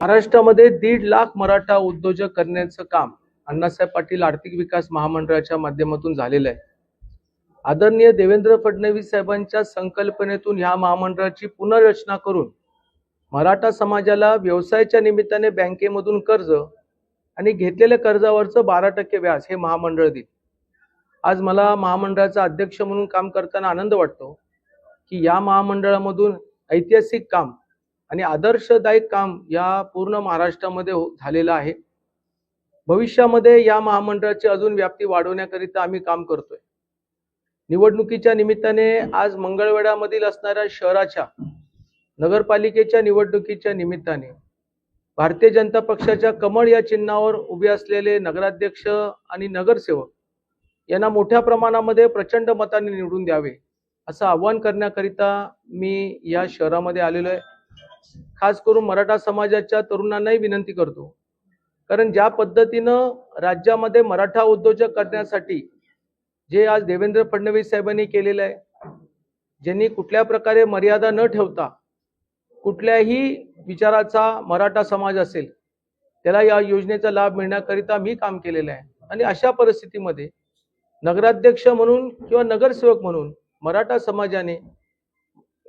महाराष्ट्रामध्ये दीड लाख मराठा उद्योजक करण्याचं काम अण्णासाहेब पाटील आर्थिक विकास महामंडळाच्या माध्यमातून झालेलं आहे. आदरणीय देवेंद्र फडणवीस साहेबांच्या संकल्पनेतून ह्या महामंडळाची पुनर्रचना करून मराठा समाजाला व्यवसायाच्या निमित्ताने बँकेमधून कर्ज आणि घेतलेल्या कर्जावरचं बारा टक्के व्याज हे महामंडळ देईल. आज मला महामंडळाचा अध्यक्ष म्हणून काम करताना आनंद वाटतो की या महामंडळामधून ऐतिहासिक काम आणि आदर्शदायक काम या पूर्ण महाराष्ट्रामध्ये हो- झालेलं आहे. भविष्यामध्ये या महामंडळाची अजून व्याप्ती वाढवण्याकरिता आम्ही काम करतोय. निवडणुकीच्या निमित्ताने आज मंगळवेढ्यामधील असणाऱ्या शहराच्या नगरपालिकेच्या निवडणुकीच्या निमित्ताने भारतीय जनता पक्षाच्या कमळ या चिन्हावर उभे असलेले नगराध्यक्ष आणि नगरसेवक यांना मोठ्या प्रमाणामध्ये प्रचंड मताने निवडून द्यावे असं आवाहन करण्याकरिता मी या शहरामध्ये आलेलो आहे. खास करून मराठा समाजाच्या तरुणांनाही विनंती करतो. कारण ज्या पद्धतीनं राज्यामध्ये मराठा उद्योजक करण्यासाठी जे आज देवेंद्र फडणवीस साहेबांनी केलेलं आहे ज्यांनी कुठल्या प्रकारे मर्यादा न ठेवता कुठल्याही विचाराचा मराठा समाज असेल त्याला या योजनेचा लाभ मिळण्याकरिता मी काम केलेलं आहे. आणि अशा परिस्थितीमध्ये नगराध्यक्ष म्हणून किंवा नगरसेवक म्हणून मराठा समाजाने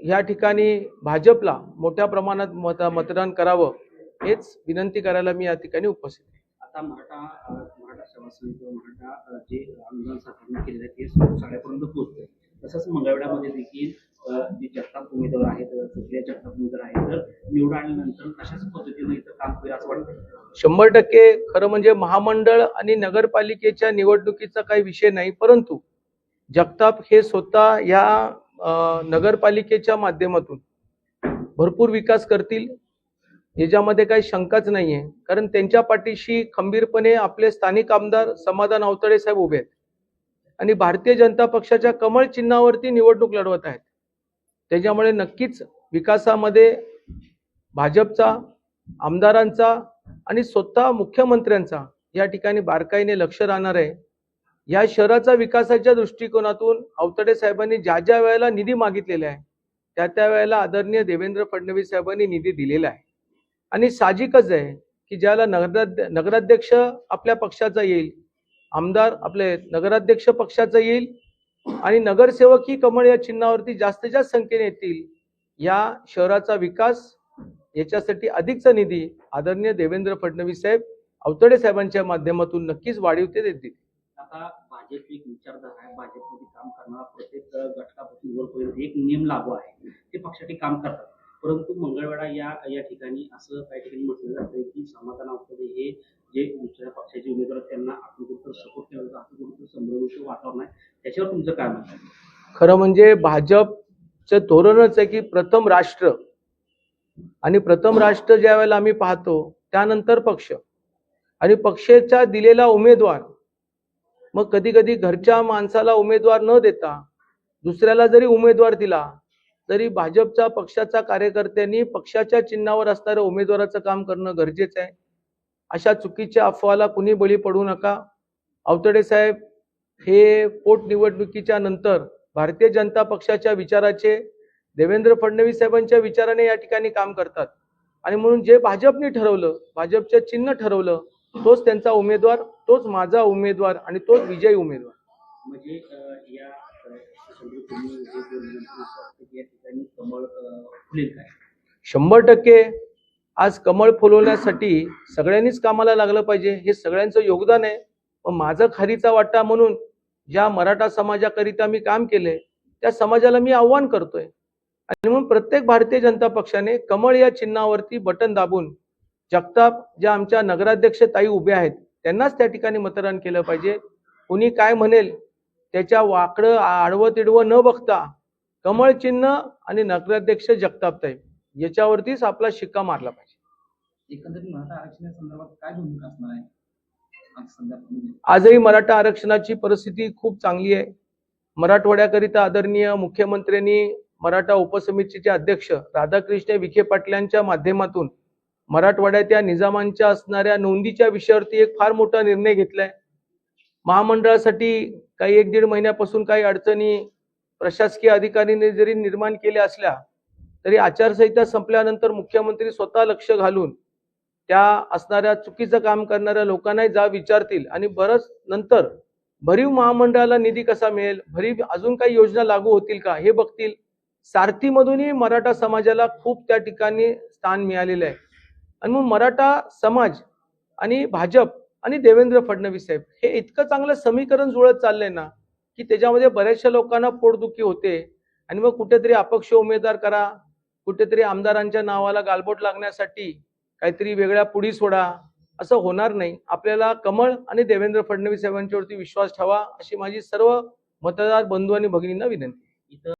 या ठिकाणी भाजपला मोठ्या प्रमाणात मत मतदान करावं हेच विनंती करायला मी या ठिकाणी उपस्थित आहे. आता मराठा मराठा मराठा जे आंदोलन केलेलं आहे ते पोहोचतंय. तसंच देखील जे जगताप उमेदवार आहेत जगताप उमेदवार आहेत तर निवडून आल्यानंतर कशाच पद्धतीनं इथं काम होईल असं वाटतं शंभर टक्के खरं म्हणजे महामंडळ आणि नगरपालिकेच्या निवडणुकीचा काही विषय नाही परंतु जगताप हे स्वतः या नगरपालिकेच्या माध्यमातून भरपूर विकास करतील. याच्यामध्ये काही शंकाच नाही आहे कारण त्यांच्या पाठीशी खंबीरपणे आपले स्थानिक आमदार समाधान अवतडे साहेब उभे आहेत. आणि भारतीय जनता पक्षाच्या कमळ चिन्हावरती निवडणूक लढवत आहेत. त्याच्यामुळे नक्कीच विकासामध्ये भाजपचा आमदारांचा आणि स्वतः मुख्यमंत्र्यांचा या ठिकाणी बारकाईने लक्ष राहणार आहे. या शहराचा विकासाच्या दृष्टिकोनातून अवतडे साहेबांनी ज्या ज्या वेळेला निधी मागितलेला आहे त्या त्या वेळेला आदरणीय देवेंद्र फडणवीस साहेबांनी निधी दिलेला आहे. आणि साहजिकच आहे की ज्याला नगराध्य नगराध्यक्ष आपल्या पक्षाचा येईल आमदार आपले नगराध्यक्ष पक्षाचा येईल आणि नगरसेवक ही कमळ या चिन्हावरती जास्तीत जास्त संख्येने येतील या शहराचा विकास याच्यासाठी अधिकचा निधी आदरणीय देवेंद्र फडणवीस साहेब अवतडे साहेबांच्या माध्यमातून नक्कीच वाढीव ते देतील. आता भाजप एक विचारधारा आहे. भाजपमध्ये काम करणारा प्रत्येक घटकापासून वरपर्यंत एक नियम लागू आहे. ते पक्षासाठी काम करतात. परंतु मंगळवेळा या या ठिकाणी असं काही ठिकाणी म्हटलं जातं की समाधान अवतडे हे जे दुसऱ्या पक्षाचे उमेदवार त्यांना आपण कुठं सपोर्ट केला जातो आपण कुठं संभ्रमयुक्त वातावरण आहे. त्याच्यावर तुमचं काय मत आहे? खरं म्हणजे भाजपचं धोरणच आहे की प्रथम राष्ट्र. आणि प्रथम राष्ट्र ज्या वेळेला आम्ही पाहतो त्यानंतर पक्ष. आणि पक्षाचा दिलेला उमेदवार मग कधी कधी घरच्या माणसाला उमेदवार न देता दुसऱ्याला जरी उमेदवार दिला तरी भाजपचा पक्षाचा कार्यकर्त्यांनी पक्षाच्या चिन्हावर असणाऱ्या उमेदवाराचं काम करणं गरजेचं आहे. अशा चुकीच्या अफवाला कुणी बळी पडू नका. अवतडे साहेब हे पोटनिवडणुकीच्या नंतर भारतीय जनता पक्षाच्या विचाराचे देवेंद्र फडणवीस साहेबांच्या विचाराने या ठिकाणी काम करतात. आणि म्हणून जे भाजपने ठरवलं भाजपचं चिन्ह ठरवलं तोच त्यांचा उमेदवार तोच माझा उमेदवार आणि तोच विजयी उमेदवार. म्हणजे या शंभर टक्के आज कमळ फुलवण्यासाठी सगळ्यांनीच कामाला लागलं पाहिजे. हे सगळ्यांचं योगदान आहे. पण माझं खारीचा वाटा म्हणून ज्या मराठा समाजाकरिता मी काम केले त्या समाजाला मी आव्हान करतोय. आणि म्हणून प्रत्येक भारतीय जनता पक्षाने कमळ या चिन्हावरती बटन दाबून जगताप ज्या आमच्या नगराध्यक्ष ताई उभ्या आहेत त्यांनाच त्या ठिकाणी मतदान केलं पाहिजे. कुणी काय म्हणेल त्याच्या वाकडं आडवं तिडवं न बघता कमळ चिन्ह आणि नगराध्यक्ष जगतापताई याच्यावरतीच आपला शिक्का मारला पाहिजे. एकंदरीत मराठा आरक्षणासंदर्भात काय भूमिका असणार आहे? आज संदर्भात आजही मराठा आरक्षणाची परिस्थिती खूप चांगली आहे. मराठवाड्याकरिता आदरणीय मुख्यमंत्र्यांनी मराठा उपसमितीचे अध्यक्ष राधाकृष्ण विखे पाटलांच्या माध्यमातून मराठवाड्यात या निजामांच्या असणाऱ्या नोंदीच्या विषयावरती एक फार मोठा निर्णय घेतलाय. महामंडळासाठी काही एक दीड महिन्यापासून काही अडचणी प्रशासकीय अधिकाऱ्यांनी जरी निर्माण केल्या असल्या तरी आचारसंहिता संपल्यानंतर मुख्यमंत्री स्वतः लक्ष घालून त्या असणाऱ्या चुकीचं काम करणाऱ्या लोकांनाही जा विचारतील आणि बरंच नंतर भरीव महामंडळाला निधी कसा मिळेल भरीव अजून काही योजना लागू होतील का हे बघतील. सारथीमधूनही मराठा समाजाला खूप त्या ठिकाणी स्थान मिळालेलं आहे. आणि मग मराठा समाज आणि भाजप आणि देवेंद्र फडणवीस साहेब हे इतकं चांगलं समीकरण जुळत चाललंय ना की त्याच्यामध्ये बऱ्याचशा लोकांना पोटदुखी होते. आणि मग कुठेतरी अपक्ष उमेदवार करा कुठेतरी आमदारांच्या नावाला गालबोट लागण्यासाठी काहीतरी वेगळ्या पुढी सोडा असं होणार नाही. आपल्याला कमळ आणि देवेंद्र फडणवीस साहेबांच्यावरती विश्वास ठेवा अशी माझी सर्व मतदार बंधू आणि भगिनींना विनंती. इथं